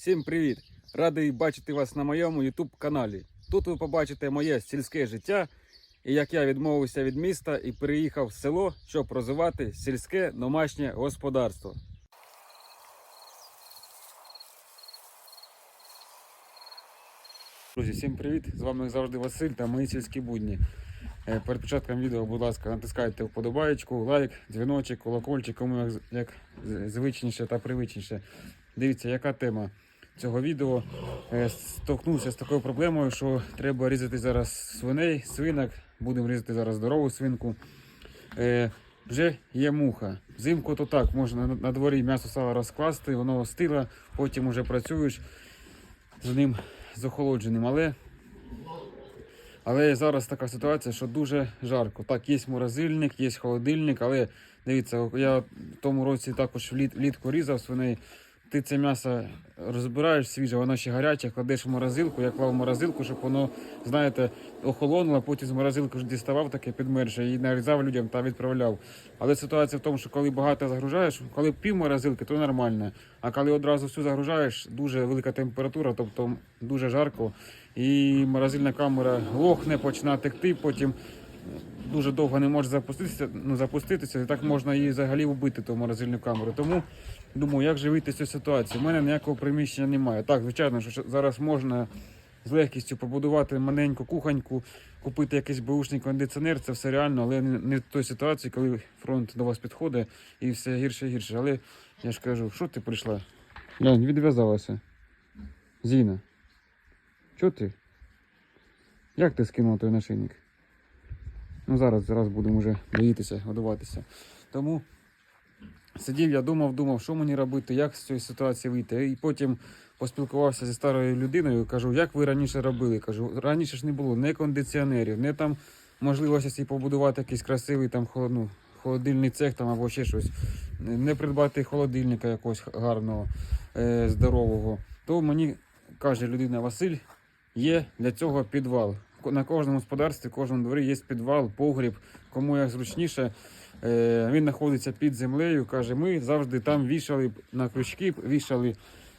Всім привіт! Радий бачити вас на моєму YouTube каналі. Тут ви побачите моє сільське життя і як я відмовився від міста і переїхав в село, щоб розвивати сільське домашнє господарство. Друзі, всім привіт! З вами як завжди Василь та мої сільські будні. Е, Перед початком відео, будь ласка, натискайте вподобаєчку, лайк, дзвіночок, колокольчик, кому як, як звичніше та привичніше. Дивіться, яка тема цього відео. Е, Столкнувся з такою проблемою, що треба різати зараз свиней, свинок. Будемо різати зараз здорову свинку. Е, вже є муха. Взимку то так, можна на, дворі м'ясо сало розкласти, воно остило, потім вже працюєш з ним з охолодженим. Але, але зараз така ситуація, що дуже жарко. Так, є морозильник, є холодильник, але дивіться, я в тому році також вліт, влітку різав свиней. Ти це м'ясо розбираєш свіже, воно ще гаряче, кладеш в морозилку, я клав в морозилку, щоб воно, знаєте, охолонуло, потім з морозилки ж діставав таке підмерше і нарізав людям та відправляв. Але ситуація в тому, що коли багато загружаєш, коли пів морозилки, то нормально. А коли одразу всю загружаєш, дуже велика температура, тобто дуже жарко, і морозильна камера глохне, починає текти, потім дуже довго не може запуститися, ну, запуститися, і так можна її взагалі вбити, ту морозильну камеру. Тому думаю, як же вийти з цієї ситуації. У мене ніякого приміщення немає. Так, звичайно, що зараз можна з легкістю побудувати маленьку кухоньку, купити якийсь бушний кондиціонер, це все реально, але не, в той ситуації, коли фронт до вас підходить і все гірше і гірше. Але я ж кажу, що ти прийшла? Глянь, відв'язалася. Зіна. Що ти? Як ти скинула той нашийник? Ну зараз, зараз будемо вже доїтися, годуватися. Тому сидів, я думав, думав, що мені робити, як з цієї ситуації вийти. І потім поспілкувався зі старою людиною, кажу, як ви раніше робили? Кажу, раніше ж не було ні кондиціонерів, ні там можливості побудувати якийсь красивий там ну, холодильний цех там або ще щось, не придбати холодильника якогось гарного, е, здорового. То мені каже людина Василь, є для цього підвал. На кожному господарстві, кожному дворі є підвал, погріб, кому як зручніше. Е, Він знаходиться під землею. Каже, ми завжди там вішали на крючки, вішали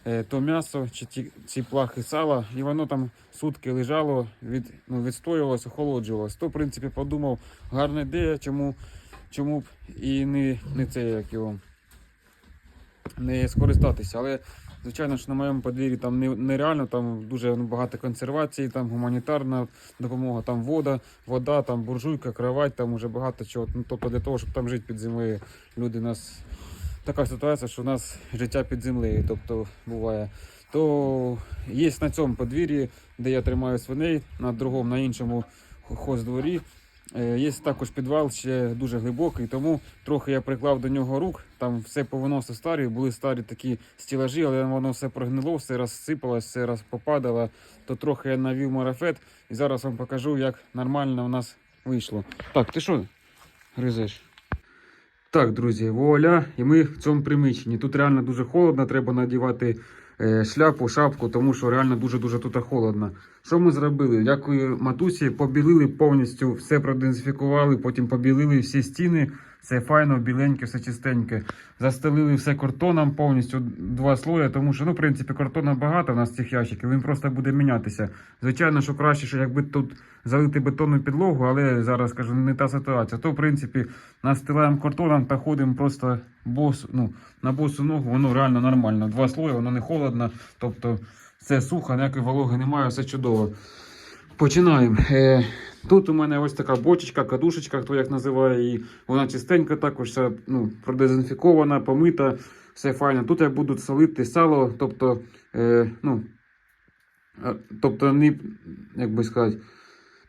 е, то м'ясо чи ті, ці плахи сала, і воно там сутки лежало, від, ну, відстоювалося, охолоджувалося. То, в принципі, подумав, гарна ідея, чому, чому б і не, не це як його не скористатися. Але звичайно ж на моєму подвір'ї там нереально, там дуже багато консервації, там гуманітарна допомога, там вода, вода, там буржуйка, кровать, там уже багато чого. Ну, тобто для того, щоб там жити під землею, люди у нас така ситуація, що у нас життя під землею, тобто буває. То є на цьому подвір'ї, де я тримаю свиней, на другому, на іншому хоздворі. Е, Є також підвал ще дуже глибокий, тому трохи я приклав до нього рук. Там все повиносив старі, були старі такі стілажі, але воно все прогнило, все розсипалось, все роз попадало. То трохи я навів марафет і зараз вам покажу, як нормально у нас вийшло. Так, ти що гризеш? Так, друзі, вуаля, і ми в цьому приміщенні. Тут реально дуже холодно, треба надівати е, шляпу, шапку, тому що реально дуже-дуже тут холодно. Що ми зробили? Дякую матусі, побілили повністю, все продезінфікували, потім побілили всі стіни, все файно, біленьке, все чистеньке. Застелили все картоном повністю два слої, тому що, ну, в принципі, картону багато в нас цих ящиків, він просто буде мінятися. Звичайно, що краще, що якби тут залити бетонну підлогу, але зараз кажу, не та ситуація. То, в принципі, настилаємо картоном та ходимо просто бос, ну, на босу ногу, воно реально нормально. Два слої, воно не холодно, тобто все сухо, ніякої вологи немає, все чудово. Починаємо. Е, тут у мене ось така бочечка, кадушечка, хто як називає її. Вона чистенька, також вся, ну, продезінфікована, помита, все файно. Тут я буду солити сало, тобто, е, ну, е, тобто не, як би сказати,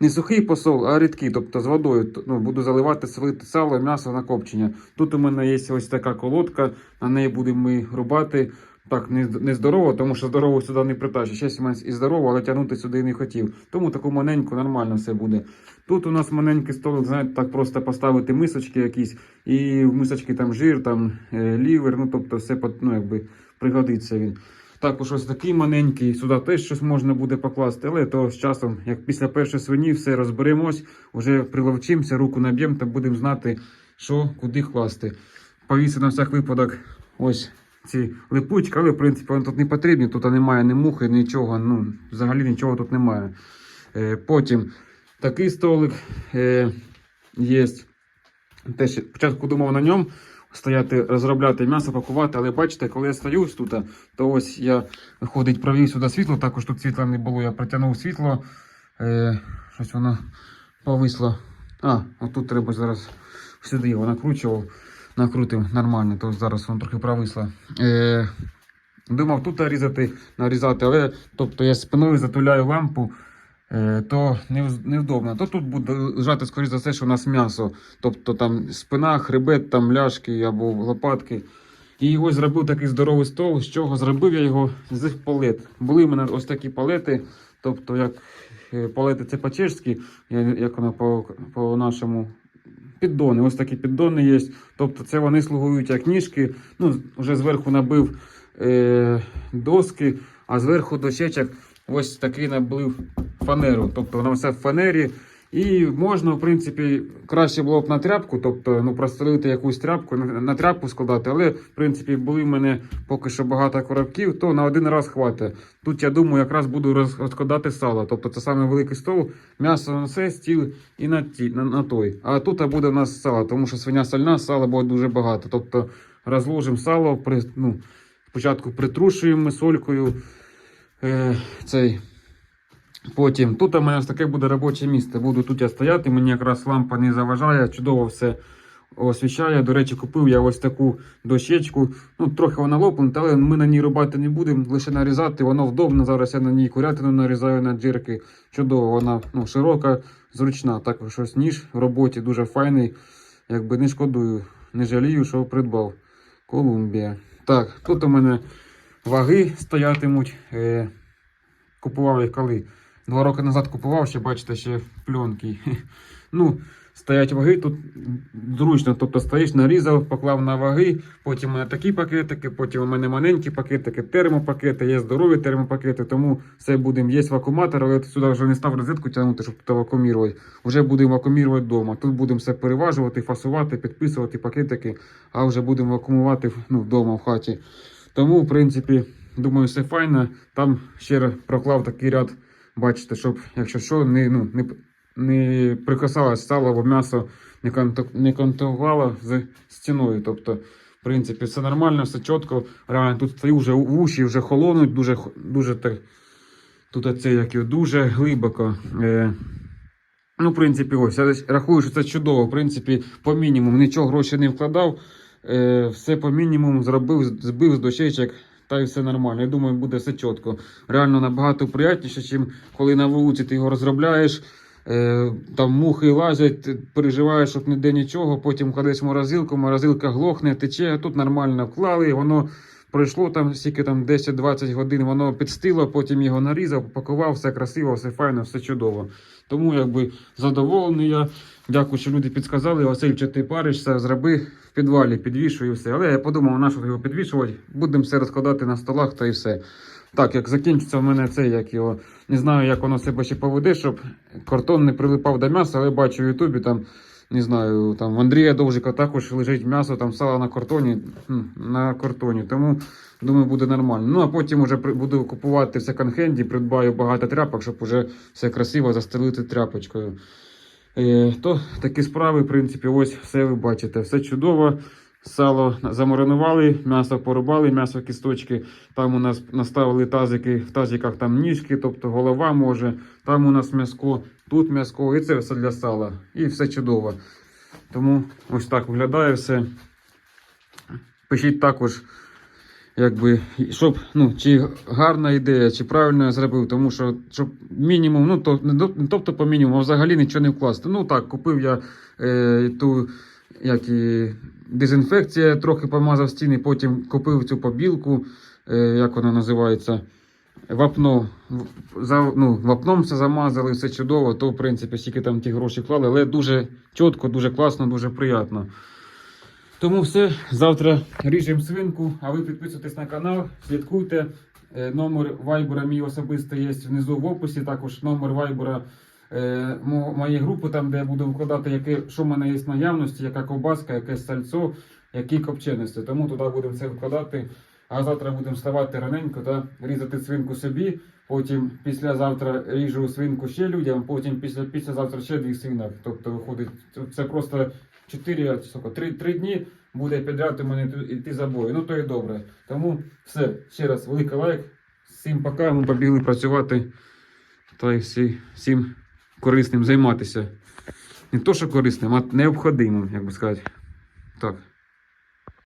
не сухий посол, а рідкий, тобто з водою. Ну, буду заливати солити сало, м'ясо на копчення. Тут у мене є ось така колодка, на неї будемо ми рубати. Так, не, не здорово, тому що здорово сюди не притащиш. Щось у мене і здорово, але тягнути сюди не хотів. Тому таку маленьку нормально все буде. Тут у нас маленький столик, знаєте, так просто поставити мисочки якісь, і в мисочки там жир, там е, лівер, ну тобто все ну, якби, пригодиться він. Також ось такий маленький, сюди теж щось можна буде покласти, але то з часом, як після першої свині, все розберемось, вже приловчимося, руку наб'ємо та будемо знати, що куди класти. Повісив на всяк випадок ось ці липучки, але в принципі вони тут не потрібні, тут немає ні мухи, нічого, ну, взагалі нічого тут немає. Е, потім такий столик е, є. Теж спочатку думав на ньому стояти, розробляти м'ясо, пакувати, але бачите, коли я стою тут, то ось я виходить, провів сюди світло, також тут світла не було, я притягнув світло. Е, щось воно повисло. А, отут треба зараз сюди його накручував, накрутив нормально, то зараз воно трохи провисло. Е, думав тут різати, нарізати, але тобто я спиною затуляю лампу. Е, то невдобно. То тут буде лежати, скоріш за все, що у нас м'ясо. Тобто там спина, хребет, там ляшки або лопатки. І ось зробив такий здоровий стол, з чого зробив я його з палет. Були в мене ось такі палети, тобто як е, палети це по-чешськи, як воно по, по піддони. Ось такі піддони є. Тобто це вони слугують як ніжки. Ну, вже зверху набив е, доски, а зверху дощечок ось такий набив фанеру. Тобто вона все в фанері. І можна, в принципі, краще було б на тряпку, тобто ну, простелити якусь тряпку, на, тряпку складати, але в принципі були в мене поки що багато коробків, то на один раз хватить. Тут я думаю, якраз буду роз, розкладати сало. Тобто це саме великий стол, м'ясо на це, стіл і на, ті, на, на той. А тут буде у нас сало, тому що свиня сальна, сала буде дуже багато. Тобто розложимо сало, при, ну, спочатку притрушуємо солькою. Е, цей. Потім тут у мене ось таке буде робоче місце. Буду тут я стояти, мені якраз лампа не заважає, чудово все освіщає. До речі, купив я ось таку дощечку. Ну, трохи вона лопнута, але ми на ній рубати не будемо, лише нарізати. Воно вдобно. Зараз я на ній курятину нарізаю на джирки. Чудово, вона ну, широка, зручна. Також ось ніж в роботі дуже файний. Якби не шкодую, не жалію, що придбав. Колумбія. Так, тут у мене ваги стоятимуть. Е, купував їх коли? Два роки назад купував, ще бачите, ще пленки. Ну, стоять ваги, тут зручно. Тобто стоїш, нарізав, поклав на ваги, потім у мене такі пакетики, потім у мене маленькі пакетики, термопакети, є здорові термопакети, тому все будемо. Є вакууматор, але сюди вже не став розетку тягнути, щоб тут вакуумірувати. Вже будемо вакуумірувати вдома. Тут будемо все переважувати, фасувати, підписувати пакетики, а вже будемо вакуумувати ну, вдома в хаті. Тому, в принципі, думаю, все файно. Там ще проклав такий ряд, бачите, щоб, якщо що, не, ну, не, не прикасалось сало або м'ясо, не, контак- не контактувало з стіною. Тобто, в принципі, все нормально, все чітко. Реально тут стою вже в уші, вже холонуть, дуже, дуже так. Тут це як його, дуже глибоко. Е, ну, в принципі, ось. Я рахую, що це чудово. В принципі, по мінімуму нічого грошей не вкладав. Е, все по мінімуму зробив, збив з дощечок, та й все нормально. Я думаю, буде все чітко. Реально набагато приятніше, ніж коли на вулиці ти його розробляєш. Е, там мухи лазять, переживаєш, щоб ніде нічого, потім кладеш морозилку, морозилка глохне, тече, тут нормально вклали, воно пройшло там стільки там 10-20 годин, воно підстило, потім його нарізав, попакував, все красиво, все файно, все чудово. Тому якби задоволений я. Дякую, що люди підказали. Василь, що ти паришся, зроби в підвалі, підвішую все. Але я подумав, на що його підвішувати. Будемо все розкладати на столах та і все. Так, як закінчиться в мене це, як його. Не знаю, як воно себе ще поведе, щоб картон не прилипав до м'яса, але бачу в Ютубі там. Не знаю, там в Андрія Довжика також лежить м'ясо, там сало на картоні, на картоні. Тому думаю, буде нормально. Ну а потім при- буду купувати в секонд-хенді, придбаю багато тряпок, щоб уже все красиво застелити тряпочкою. Е, то такі справи, в принципі, ось все ви бачите. Все чудово. Сало замаринували, м'ясо порубали, м'ясо кісточки. Там у нас наставили тазики, в тазиках там ніжки, тобто голова може. Там у нас м'яско, тут м'яско, і це все для сала. І все чудово. Тому ось так виглядає все. Пишіть також, якби, щоб, ну, чи гарна ідея, чи правильно я зробив, тому що щоб мінімум, ну то не тобто по мінімуму, а взагалі нічого не вкласти. Ну так, купив я е, ту як і дезінфекція, трохи помазав стіни, потім купив цю побілку, е, як вона називається. Вапно, ну, вапном все замазали, все чудово, то в принципі стільки там ті гроші вклали, але дуже чітко, дуже класно, дуже приємно. Тому все. Завтра ріжемо свинку, а ви підписуйтесь на канал, слідкуйте. Е, Номер вайбера мій особистий є внизу в описі. Також номер вайбера е, мо- моєї групи, там де я буду викладати, яке, що в мене є наявності, яка ковбаска, яке сальцо, які копченості. Тому туди будемо це викладати. А завтра будемо вставати раненько та різати свинку собі. Потім післязавтра ріжу свинку ще людям, потім після, післязавтра ще дві свинок. Тобто виходить, це просто 4, 3, 3 дні буде підряд у мене йти забої. Ну то і добре. Тому все, ще раз великий лайк. Всім пока, ми побігли працювати та й всі, всім корисним займатися. Не то, що корисним, а необходимим, як би сказати. Так.